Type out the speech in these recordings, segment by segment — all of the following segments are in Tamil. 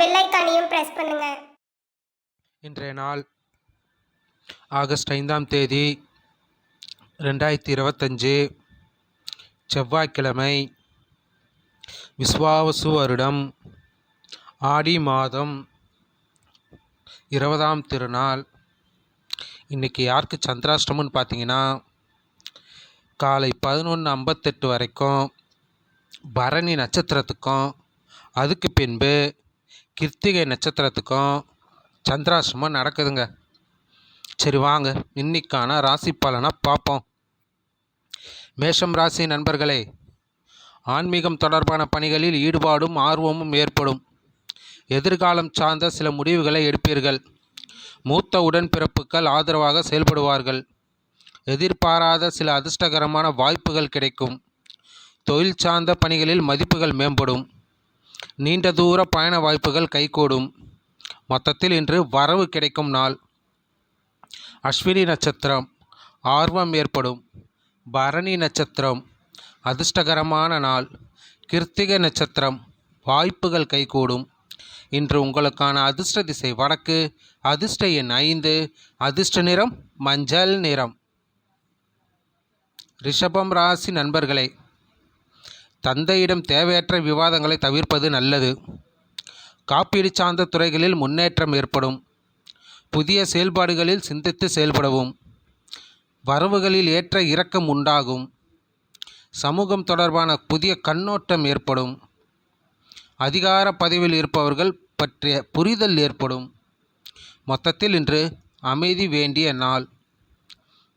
பெல் ஐக்கானையும் பிரஸ் பண்ணுங்க. இன்றைய நாள் ஆகஸ்ட் ஐந்தாம் தேதி ரெண்டாயிரத்தி இருபத்தஞ்சு செவ்வாய்க்கிழமை விஸ்வாவசு வருடம் ஆடி மாதம் இருபதாம் திருநாள். இன்றைக்கி யாருக்கு சந்திராஷ்டமம்னு பார்த்தீங்கன்னா காலை பதினொன்று ஐம்பத்தெட்டு வரைக்கும் பரணி நட்சத்திரத்துக்கும் அதுக்கு பின்பு கிருத்திகை நட்சத்திரத்துக்கும் சந்திராசிரமம் நடக்குதுங்க. சரி வாங்க இன்னைக்கான ராசி பலனை பார்ப்போம். மேஷம் ராசி நண்பர்களே ஆன்மீகம் தொடர்பான பணிகளில் ஈடுபாடும் ஆர்வமும் ஏற்படும். எதிர்காலம் சார்ந்த சில முடிவுகளை எடுப்பீர்கள். மூத்த உடன்பிறப்புகள் ஆதரவாக செயல்படுவார்கள். எதிர்பாராத சில அதிர்ஷ்டகரமான வாய்ப்புகள் கிடைக்கும். தொழில் சார்ந்த பணிகளில் மதிப்புகள் மேம்படும். நீண்ட தூர பயண வாய்ப்புகள் கைகூடும். மொத்தத்தில் இன்று வரவு கிடைக்கும் நாள். அஸ்வினி நட்சத்திரம். ஆர்வம் ஏற்படும். பரணி நட்சத்திரம். அதிர்ஷ்டகரமான நாள். கிருத்திகை நட்சத்திரம். வாய்ப்புகள் கைகூடும். இன்று உங்களுக்கான அதிர்ஷ்ட திசை வடக்கு. அதிர்ஷ்ட எண் ஐந்து. அதிர்ஷ்ட நிறம் மஞ்சள் நிறம். ரிஷபம் ராசி நண்பர்களே தந்தையிடம் தேவையற்ற விவாதங்களை தவிர்ப்பது நல்லது. காப்பீடு சார்ந்த துறைகளில் முன்னேற்றம் ஏற்படும். புதிய செயல்பாடுகளில் சிந்தித்து செயல்படவும். வரவுகளில் ஏற்ற இறக்கம் உண்டாகும். சமூகம் தொடர்பான புதிய கண்ணோட்டம் ஏற்படும். அதிகார பதவியில் இருப்பவர்கள் பற்றிய புரிதல் ஏற்படும். மொத்தத்தில் இன்று அமைதி வேண்டிய நாள்.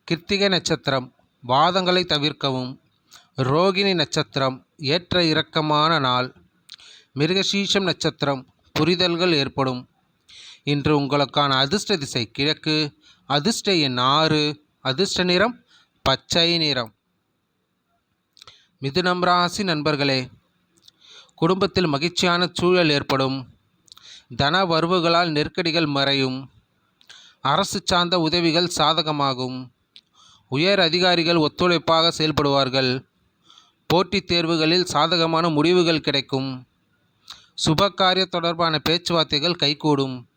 கிருத்திகை நட்சத்திரம் வாதங்களை தவிர்க்கவும். ரோகிணி நட்சத்திரம் ஏற்ற இறக்கமான நாள். மிருகசீஷம் நட்சத்திரம் புரிதல்கள் ஏற்படும். இன்று உங்களுக்கான அதிர்ஷ்ட திசை கிழக்கு அதிர்ஷ்ட எண் ஆறு அதிர்ஷ்ட நிறம் பச்சை நிறம். மிதுனம் ராசி நண்பர்களே குடும்பத்தில் மகிழ்ச்சியான சூழல் ஏற்படும். தன வரவுகளால் நெருக்கடிகள் மறையும். அரசு சார்ந்த உதவிகள் சாதகமாகும். உயர் அதிகாரிகள் ஒத்துழைப்பாக செயல்படுவார்கள். போட்டித் தேர்வுகளில் சாதகமான முடிவுகள் கிடைக்கும். சுபகாரிய தொடர்பான பேச்சுவார்த்தைகள் கைகூடும்.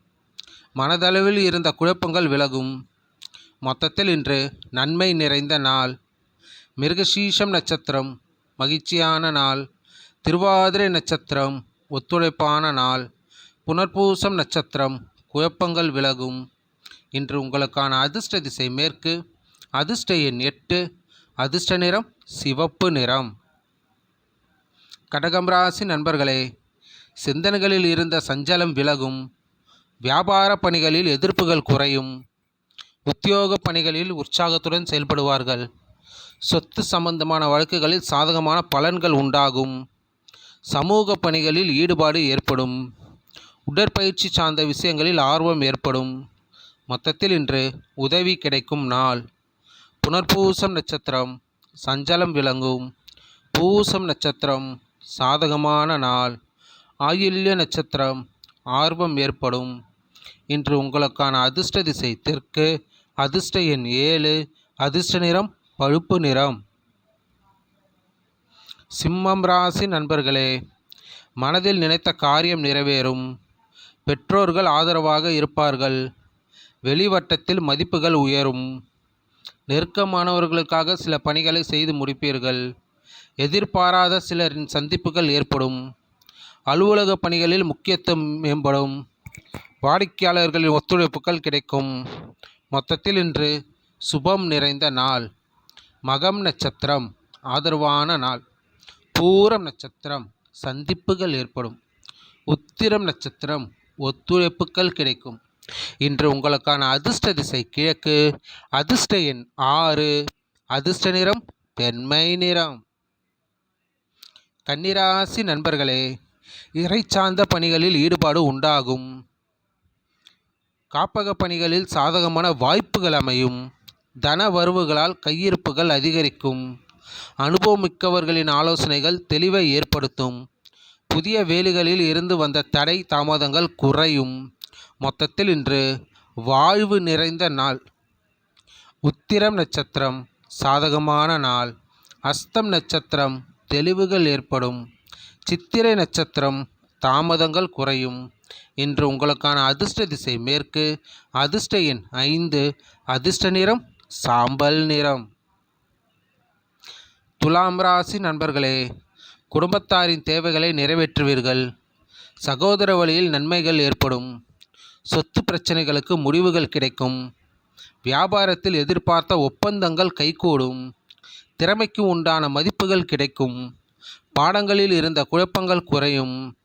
மனதளவில் இருந்த குழப்பங்கள் விலகும். மொத்தத்தில் இன்று நன்மை நிறைந்த நாள். மிருகசீஷம் நட்சத்திரம் மகிழ்ச்சியான நாள். திருவாதிரை நட்சத்திரம் ஒத்துழைப்பான நாள். புனர்பூசம் நட்சத்திரம் குழப்பங்கள் விலகும். இன்று உங்களுக்கான அதிர்ஷ்ட திசை மேற்கு அதிர்ஷ்ட எண் எட்டு அதிர்ஷ்ட நிறம் சிவப்பு நிறம். கடகம் ராசி நண்பர்களே சிந்தனைகளில் இருந்த சஞ்சலம் விலகும் வியாபார பணிகளில் எதிர்ப்புகள் குறையும் உத்தியோக பணிகளில் உற்சாகத்துடன் செயல்படுவார்கள். சொத்து சம்பந்தமான வழக்குகளில் சாதகமான பலன்கள் உண்டாகும். சமூக பணிகளில் ஈடுபாடு ஏற்படும். உடற்பயிற்சி சார்ந்த விஷயங்களில் ஆர்வம் ஏற்படும். மொத்தத்தில் இன்று உதவி கிடைக்கும் நாள். புனர்பூசம் நட்சத்திரம். சஞ்சலம் விளங்கும். பூசம் நட்சத்திரம். சாதகமான நாள். ஆயில்ய நட்சத்திரம் ஆர்வம் ஏற்படும். இன்று உங்களுக்கான அதிர்ஷ்ட திசை தெற்கு அதிர்ஷ்ட எண் ஏழு அதிர்ஷ்ட நிறம் பழுப்பு நிறம். சிம்மம் ராசி நண்பர்களே மனதில் நினைத்த காரியம் நிறைவேறும். பெற்றோர்கள் ஆதரவாக இருப்பார்கள். வெளிவட்டத்தில் மதிப்புகள் உயரும். நெருக்கமானவர்களுக்காக சில பணிகளை செய்து முடிப்பீர்கள். எதிர்பாராத சிலரின் சந்திப்புகள் ஏற்படும். அலுவலக பணிகளில் முக்கியத்துவம் மேம்படும். வாடிக்கையாளர்களின் ஒத்துழைப்புகள் கிடைக்கும். மொத்தத்தில் இன்று சுபம் நிறைந்த நாள். மகம் நட்சத்திரம் ஆதரவான நாள். பூரம் நட்சத்திரம் சந்திப்புகள் ஏற்படும். உத்திரம் நட்சத்திரம் ஒத்துழைப்புகள் கிடைக்கும். இன்று உங்களுக்கான அதிர்ஷ்ட திசை கிழக்கு. அதிர்ஷ்ட எண் ஆறு. அதிர்ஷ்ட நிறம் பெண்மை நிறம். கன்னிராசி நண்பர்களே இறை சார்ந்த பணிகளில் ஈடுபாடு உண்டாகும். காப்பக பணிகளில் சாதகமான வாய்ப்புகள் அமையும். தன வரவுகளால் கையிருப்புகள் அதிகரிக்கும். அனுபவமிக்கவர்களின் ஆலோசனைகள் தெளிவை ஏற்படுத்தும். புதிய வேலைகளில் இருந்து வந்த தடை தாமதங்கள் குறையும். மொத்தத்தில் இன்று வாழ்வு நிறைந்த நாள். உத்திரம் நட்சத்திரம் சாதகமான நாள். அஸ்தம் நட்சத்திரம் தெளிவுகள் ஏற்படும். சித்திரை நட்சத்திரம் தாமதங்கள் குறையும். இன்று உங்களுக்கான அதிர்ஷ்ட திசை மேற்கு. அதிர்ஷ்ட எண் ஐந்து. அதிர்ஷ்ட நிறம் சாம்பல் நிறம். துலாம் ராசி நண்பர்களே குடும்பத்தாரின் தேவைகளை நிறைவேற்றுவீர்கள். சகோதர வழியில் நன்மைகள் ஏற்படும். சொத்து பிரச்சனைகளுக்கு முடிவுகள் கிடைக்கும். வியாபாரத்தில் எதிர்பார்த்த ஒப்பந்தங்கள் கைகூடும். திறமைக்கு உண்டான மதிப்புகள் கிடைக்கும். பாடங்களில் இருந்த குழப்பங்கள் குறையும்.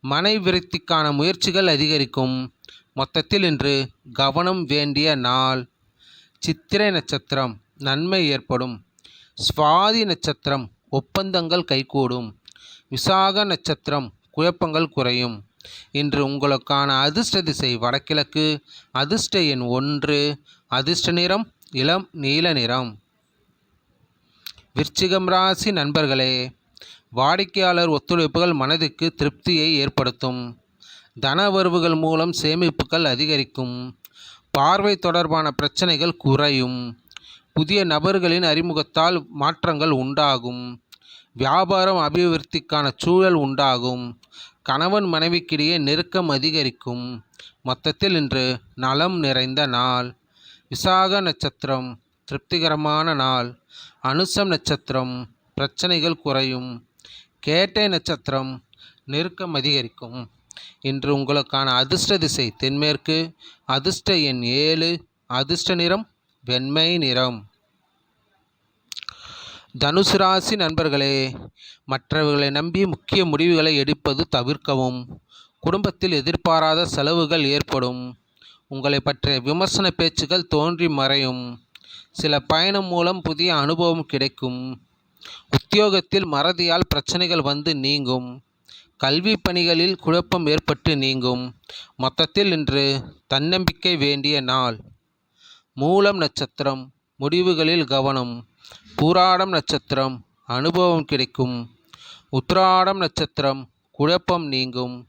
மனை விருத்திக்கான முயற்சிகள் அதிகரிக்கும். மொத்தத்தில் இன்று கவனம் வேண்டிய நாள். சித்திரை நட்சத்திரம் நன்மை ஏற்படும். சுவாதி நட்சத்திரம் ஒப்பந்தங்கள் கைகூடும். விசாக நட்சத்திரம் குழப்பங்கள் குறையும். இன்று உங்களுக்கான அதிர்ஷ்ட திசை வடகிழக்கு அதிர்ஷ்ட எண் ஒன்று அதிர்ஷ்ட நிறம் இளம் நீல நிறம். விருச்சிகம் ராசி நண்பர்களே வாடிக்கையாளர் ஒத்துழைப்புகள் மனதுக்கு திருப்தியை ஏற்படுத்தும். தன வரவுகள் மூலம் சேமிப்புகள் அதிகரிக்கும். பார்வை தொடர்பான பிரச்சனைகள் குறையும். புதிய நபர்களின் அறிமுகத்தால் மாற்றங்கள் உண்டாகும். வியாபாரம் அபிவிருத்திக்கான சூழல் உண்டாகும். கணவன் மனைவிக்கிடையே நெருக்கம் அதிகரிக்கும். மொத்தத்தில் இன்று நலம் நிறைந்த நாள். விசாக நட்சத்திரம் திருப்திகரமான நாள். அனுசம் நட்சத்திரம் பிரச்சனைகள் குறையும். கேட்டை நட்சத்திரம் நெருக்கம் அதிகரிக்கும். இன்று உங்களுக்கான அதிர்ஷ்ட திசை தென்மேற்கு. அதிர்ஷ்ட எண் ஏழு. அதிர்ஷ்ட நிறம் வெண்மை நிறம். தனுசு ராசி நண்பர்களே மற்றவர்களை நம்பி முக்கிய முடிவுகளை எடுப்பது தவிர்க்கவும். குடும்பத்தில் எதிர்பாராத செலவுகள் ஏற்படும். உங்களை பற்றிய விமர்சன பேச்சுகள் தோன்றி மறையும். சில பயணம் மூலம் புதிய அனுபவம் கிடைக்கும். உத்தியோகத்தில் மறதியால் பிரச்சனைகள் வந்து நீங்கும். கல்வி பணிகளில் குழப்பம் ஏற்பட்டு நீங்கும். மொத்தத்தில் இன்று தன்னம்பிக்கை வேண்டிய நாள். மூலம் நட்சத்திரம் முடிவுகளில் கவனம். பூராடம் நட்சத்திரம் அனுபவம் கிடைக்கும். உத்திராடம் நட்சத்திரம் குழப்பம் நீங்கும்.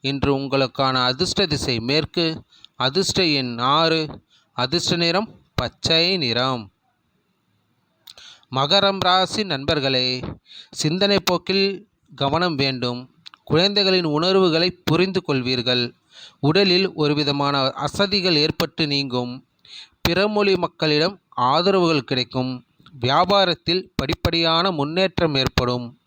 இன்று உங்களுக்கான அதிர்ஷ்ட திசை மேற்கு அதிர்ஷ்ட எண் ஆறு அதிர்ஷ்ட நிறம் பச்சை நிறம். மகரம் ராசி நண்பர்களே சிந்தனை போக்கில் கவனம் வேண்டும். குழந்தைகளின் உணர்வுகளை புரிந்து கொள்வீர்கள். உடலில் ஒருவிதமான அசதிகள் ஏற்பட்டு நீங்கும். பிறமொழி மக்களிடம் ஆதரவுகள் கிடைக்கும். வியாபாரத்தில் படிப்படியான முன்னேற்றம் ஏற்படும்.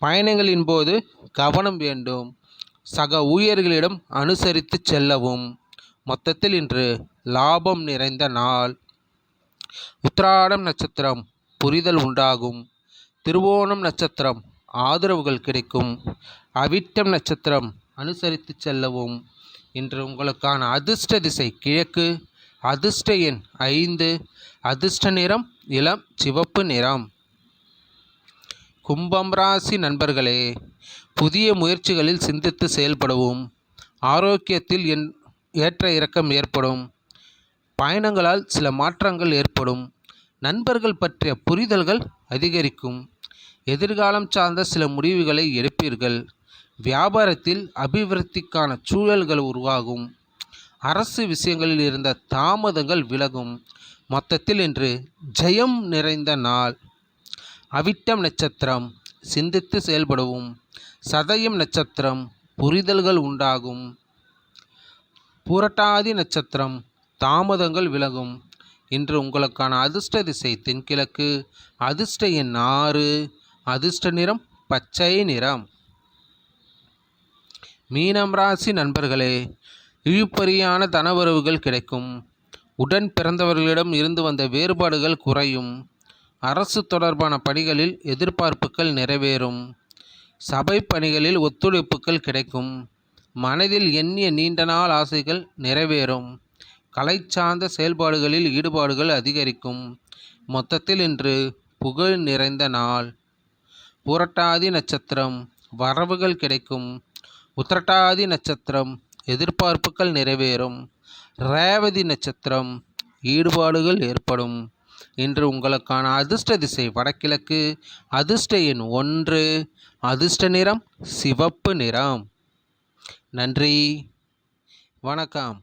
பயணங்களின் போது கவனம் வேண்டும். சக ஊழியர்களிடம் அனுசரித்து செல்லவும். மொத்தத்தில் இன்று லாபம் நிறைந்த நாள். உத்திராடம் நட்சத்திரம் புரிதல் உண்டாகும். திருவோணம் நட்சத்திரம் ஆதரவுகள் கிடைக்கும். அவிட்டம் நட்சத்திரம் அனுசரித்து செல்லவும். இன்று உங்களுக்கான அதிர்ஷ்ட திசை கிழக்கு. அதிர்ஷ்ட எண் ஐந்து. அதிர்ஷ்ட நிறம் இளம் சிவப்பு நிறம். கும்பம் ராசி நண்பர்களே புதிய முயற்சிகளில் சிந்தித்து செயல்படவும். ஆரோக்கியத்தில் என் ஏற்ற இறக்கம் ஏற்படும். பயணங்களால் சில மாற்றங்கள் ஏற்படும். நண்பர்கள் பற்றிய புரிதல்கள் அதிகரிக்கும். எதிர்காலம் சார்ந்த சில முடிவுகளை எடுப்பீர்கள். வியாபாரத்தில் அபிவிருத்திக்கான சூழல்கள் உருவாகும். அரசு விஷயங்களில் இருந்த தாமதங்கள் விலகும். மொத்தத்தில் இன்று ஜெயம் நிறைந்த நாள். அவிட்டம் நட்சத்திரம் சிந்தித்து செயல்படவும். சதயம் நட்சத்திரம் புரிதல்கள் உண்டாகும். புரட்டாதி நட்சத்திரம் தாமதங்கள் விலகும். இன்று உங்களுக்கான அதிர்ஷ்ட திசை தென்கிழக்கு. அதிர்ஷ்ட எண் ஆறு. அதிர்ஷ்ட நிறம் பச்சை நிறம். மீனம் ராசி நண்பர்களே இழுபறியான தனவரவுகள் கிடைக்கும். உடன் பிறந்தவர்களிடம் இருந்து வந்த வேறுபாடுகள் குறையும். அரசு தொடர்பான பணிகளில் எதிர்பார்ப்புகள் நிறைவேறும். சபை பணிகளில் ஒத்துழைப்புகள் கிடைக்கும். மனதில் எண்ணிய நீண்ட நாள் ஆசைகள் நிறைவேறும். கலை சார்ந்த செயல்பாடுகளில் ஈடுபாடுகள் அதிகரிக்கும். மொத்தத்தில் இன்று புகழ் நிறைந்த நாள். புரட்டாதி நட்சத்திரம் வரவுகள் கிடைக்கும். உத்திரட்டாதி நட்சத்திரம் எதிர்பார்ப்புகள் நிறைவேறும். ரேவதி நட்சத்திரம் ஈடுபாடுகள் ஏற்படும். இன்று உங்களுக்கான அதிர்ஷ்ட திசை வடகிழக்கு. அதிர்ஷ்ட எண் ஒன்று. அதிர்ஷ்ட நிறம் சிவப்பு நிறம். நன்றி. வணக்கம்.